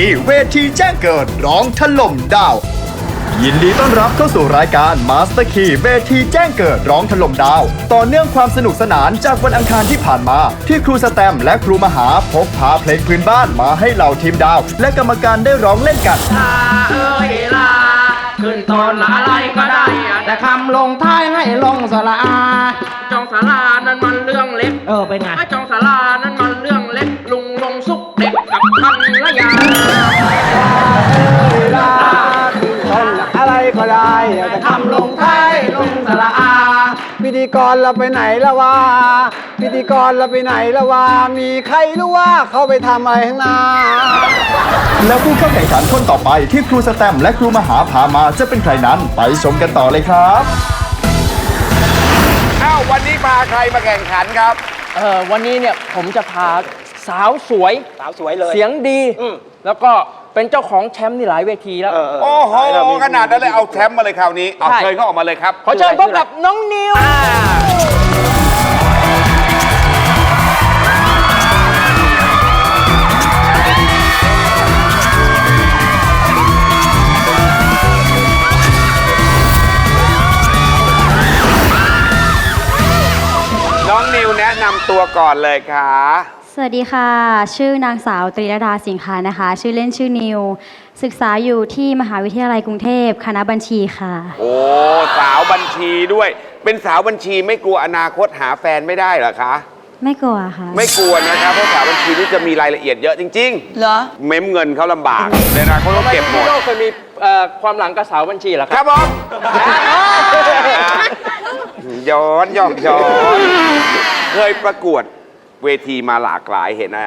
คีเวทีแจ้งเกิดร้องถล่มดาว ยินดีต้อนรับเข้าสู่รายการ Master Key เวทีแจ้งเกิดร้องถล่มดาว ต่อเนื่องความสนุกสนานจากวันอังคารที่ผ่านมา ที่ครูสแตมและครูมหาพกพาเพลงพื้นบ้านมาให้เหล่าทีมดาว และกรรมการได้ร้องเล่นกันลาเอ้ยลาขึ้นตอนอะไรก็ได้ แต่คำลงท้ายให้ลงสระอาจองสารานั้นมันเรื่องเล็กเออเป็นไง จองสารานั้น ธีกรเราไปไหนละวะพิธีกรเราไปไหนละวะมีใครรู้ว่าเขาไปทำอะไรข้างหน้า แล้วผู้เข้าแข่งขันคนต่อไปที่ครูสแตมและครูมหาพามาจะเป็นใครนั้นไปชมกันต่อเลยครับ อ้าววันนี้พาใครมาแข่งขันครับ เออวันนี้เนี่ยผมจะพาสาวสวย สาวสวยเลย เสียงดี แล้วก็ เป็นเจ้าของแชมป์นี่หลายเวทีแล้ว โอ้โหขนาดนั้นเลยเอาแชมป์มาเลยคราวนี้เอาใช่ เชิญเขาออกมาเลยครับ ขอเชิญพบกับน้องนิว น้องนิวแนะนำตัวก่อนเลยค่ะ สวัสดีค่ะ ชื่อนางสาวตรีรดาสิงคานะคะ ชื่อเล่นชื่อนิว ศึกษาอยู่ที่มหาวิทยาลัยกรุงเทพคณะบัญชีค่ะ โอ้สาวบัญชีด้วย เป็นสาวบัญชีไม่กลัวอนาคตหาแฟนไม่ได้เหรอคะ ไม่กลัวค่ะ ไม่กลัวนะครับเพราะสาวบัญชีนี่จะมีรายละเอียดเยอะจริง เหรอๆ เม้มเงินเขาลำบากในอนาคตเขาเก็บหมพี่ดโลกเคยมีเอ่อความหลังกับสาวบัญชีเหรอคครับรับผมย้อนย้อนย้อน เคยประกวด เวทีมาหลากหลายเห็นอะ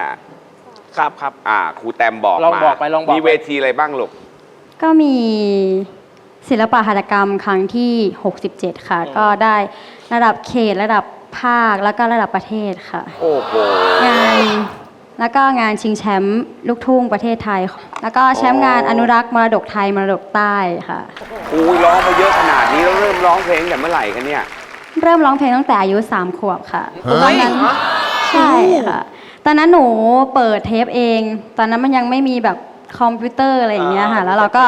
ครับครับ อ่าครูแตมบอกลองมาบอกไปลองบอกมีเวทีอะไรบ้างลูก ก็มีศิลปะหัตถกรรมครั้งที่ 67 ค่ะ ก็ได้ระดับเขตระดับภาคแล้วก็ระดับประเทศค่ะ โอ้โห งานแล้วก็งานชิงแชมป์ลูกทุ่งประเทศไทย แล้วก็แชมป์งานอนุรักษ์มรดกไทยมรดกใต้ค่ะ ครูร้องมาเยอะขนาดนี้แล้วเริ่มร้องเพลงแต่เมื่อไหร่กันเนี่ย เริ่มร้องเพลงตั้งแต่อายุสามขวบค่ะตอนนั้น ใช่ค่ะ ตอนนั้นหนูเปิดเทปเอง ตอนนั้นมันยังไม่มีแบบคอมพิวเตอร์อะไรอย่างเงี้ยค่ะ แล้วเราก็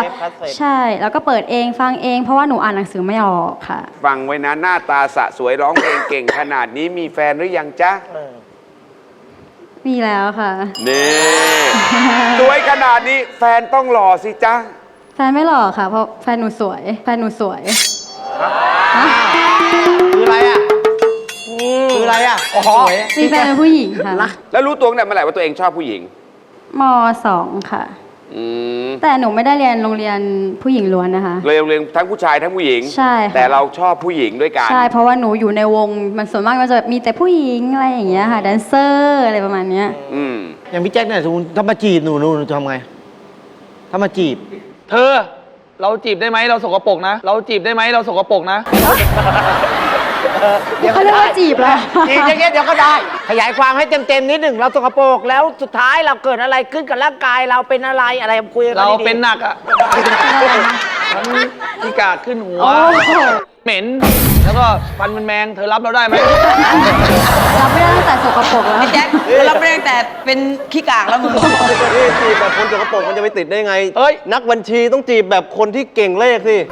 ใช่ แล้วก็เปิดเองฟังเอง เพราะว่าหนูอ่านหนังสือไม่ออกค่ะ ฟังไว้นะหน้าตาสะสวยร้องเพลงเก่งขนาดนี้มีแฟนหรือยังจ๊ะ มีแล้วค่ะ นี่ สวยขนาดนี้แฟนต้องหล่อสิจ๊ะ แฟนไม่หล่อค่ะ เพราะแฟนหนูสวย แฟนหนูสวยคืออะไรอะ คืออะไรอะโอ้โหมีแฟนเป็นผู้หญิงค่ะแล้วรู้ตัวตั้งแต่เมื่อไหร่ว่าตัวเองชอบผู้หญิงมสองค่ะ อืมแต่หนูไม่ได้เรียนโรงเรียนผู้หญิงล้วนนะคะ เลยโรงเรียนทั้งผู้ชายทั้งผู้หญิง ใช่ค่ะ แต่เราชอบผู้หญิงด้วยกัน ใช่ เพราะว่าหนูอยู่ในวงมันส่วนมากมันจะมีแต่ผู้หญิงอะไรอย่างเงี้ยค่ะแดนเซอร์อะไรประมาณเนี้ย อืม อย่างพี่แจ็คเนี่ยสมมติถ้ามาจีบหนูหนูหนูจะทำไง ถ้ามาจีบ เธอ เราจีบได้ไหมเราสกปรกนะ เราจีบได้ไหมเราสกปรกนะ เขาเรียกว่าจีบแล้วจีบอย่างเงี้ยเดี๋ยวก็ได้ ขยายความให้เต็มๆนิดหนึ่งเราสกปรกแล้วสุดท้ายเราเกิดอะไรขึ้นกับร่างกายเราเป็นอะไรอะไรคุยกันเราดีๆเป็นหนักอะมันพิกาดขึ้นหัว เหม็น แล้วก็ฟันเป็นแมงเธอรับเราได้ไหมรับไม่ได้ตั้งแต่สกปรกแล้ว แจ็คเราไม่ได้ตั้งแต่เป็นขี้กากแล้วมึง นี่จีบแบบคนสกปรกมันจะไปติดได้ไงเอ้ย นักบัญชีต้องจีบแบบคนที่เก่งเลขสิเ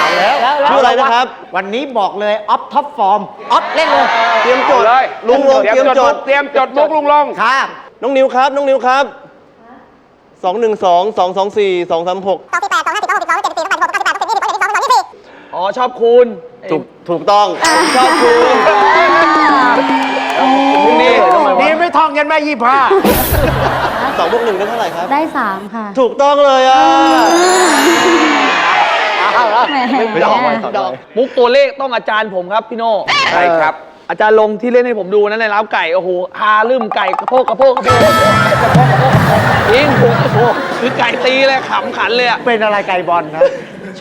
อาแล้วแล้วแล้วชื่ออะไรนะครับ วันนี้บอกเลยออฟท็อปฟอร์มออฟเล่นเลยเตรียมจเอาดเลยลุงลงเตรีเตรียยมมจจดดเตรียมจดมุกลุงลงครับน้องนิวครับ น้องนิวครับสองหนึ่งสองสองสองสี่สองสามหกอ๋อชอบคูณ ถูกถูกต้องผมชอบคุณพรุ่งนี้นี่ไม่ท่องกันแม่ยี่ห้าสองบวกหนึ่งได้เท่าไหร่ครับ ได้สามค่ะ ถูกต้องเลยอะแหมไม่ดอกไว้ต่อดอกมุกตัวเลขต้องอาจารย์ผมครับพี่โน่ใช่ครับ อาจารย์ลงที่เล่นให้ผมดูนั่นในร้าวไก่โอ้โหฮาลืมไก่กระโพกกระโพกกระโพกจริงโอ้โหคือไก่ตีเลยขำขันเลยอะเป็นอะไรไก่บอลครับ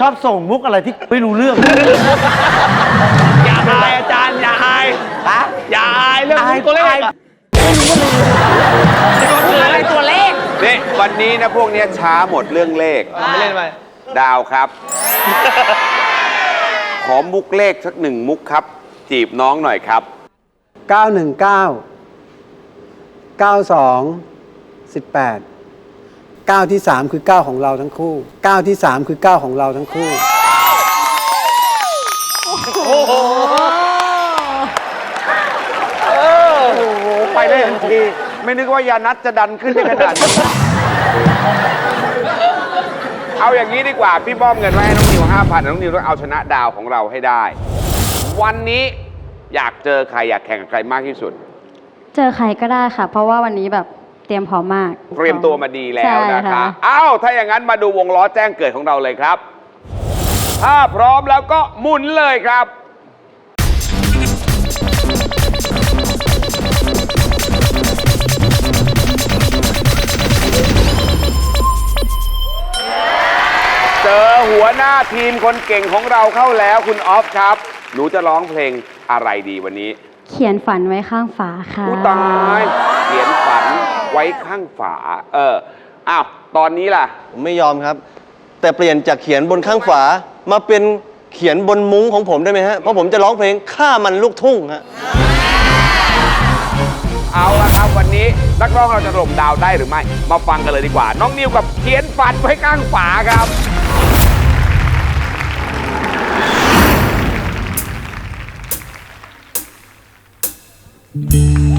ชอบส่งมุกอะไรที่ไม่รู้เรื่อง อย่าอายอาจารย์อย่าอายอย่าอายเรื่องมุกตัวเลขอะอะไรตัวเลขนี่วันนี้นะพวกเนี้ยช้าหมดเรื่องเลข ไม่เล่นไปดาวครับ ขอมุกเลขสักหนึ่งมุกครับ จีบน้องหน่อยครับ 919 92 18 ก้าวที่สามคือก้าวของเราทั้งคู่ก้าวที่สามคือก้าวของเราทั้งคู่ ไปได้ทันที ไม่นึกว่ายานัดจะดันขึ้นได้ขนาดนี้เอาอย่างนี้ดีกว่า พี่บ้อมเงินไว้ให้น้องนิวห้าพันน้องนิวต้องเอาชนะดาวของเราให้ได้ วันนี้อยากเจอใครอยากแข่งกับใครมากที่สุด เจอใครก็ได้ค่ะ เพราะว่าวันนี้แบบเตรียมพร้อมมาก เตรียมตัวมาดีแล้วใช่นะคะอ้าวถ้าอย่างนั้นมาดูวงล้อแจ้งเกิดของเราเลยครับ ถ้าพร้อมแล้วก็หมุนเลยครับ เจอหัวหน้าทีมคนเก่งของเราเข้าแล้วคุณออฟครับ หนูจะร้องเพลงอะไรดีวันนี้ เขียนฝันไว้ข้างฝาค่ะ ผู้ตาย เขียนฝัน ไว้ข้างฝา เอออ้าวตอนนี้ล่ะ ผมไม่ยอมครับ แต่เปลี่ยนจากเขียนบนข้างฝามาเป็นเขียนบนมุ้งของผมได้ไหมฮะ เพราะผมจะร้องเพลงข้ามันลูกทุ่งฮะ เอาละครับวันนี้นักร้องเราจะถล่มดาวได้หรือไม่ มาฟังกันเลยดีกว่า น้องนิวกับเขียนฝันไว้ข้างฝาครับเ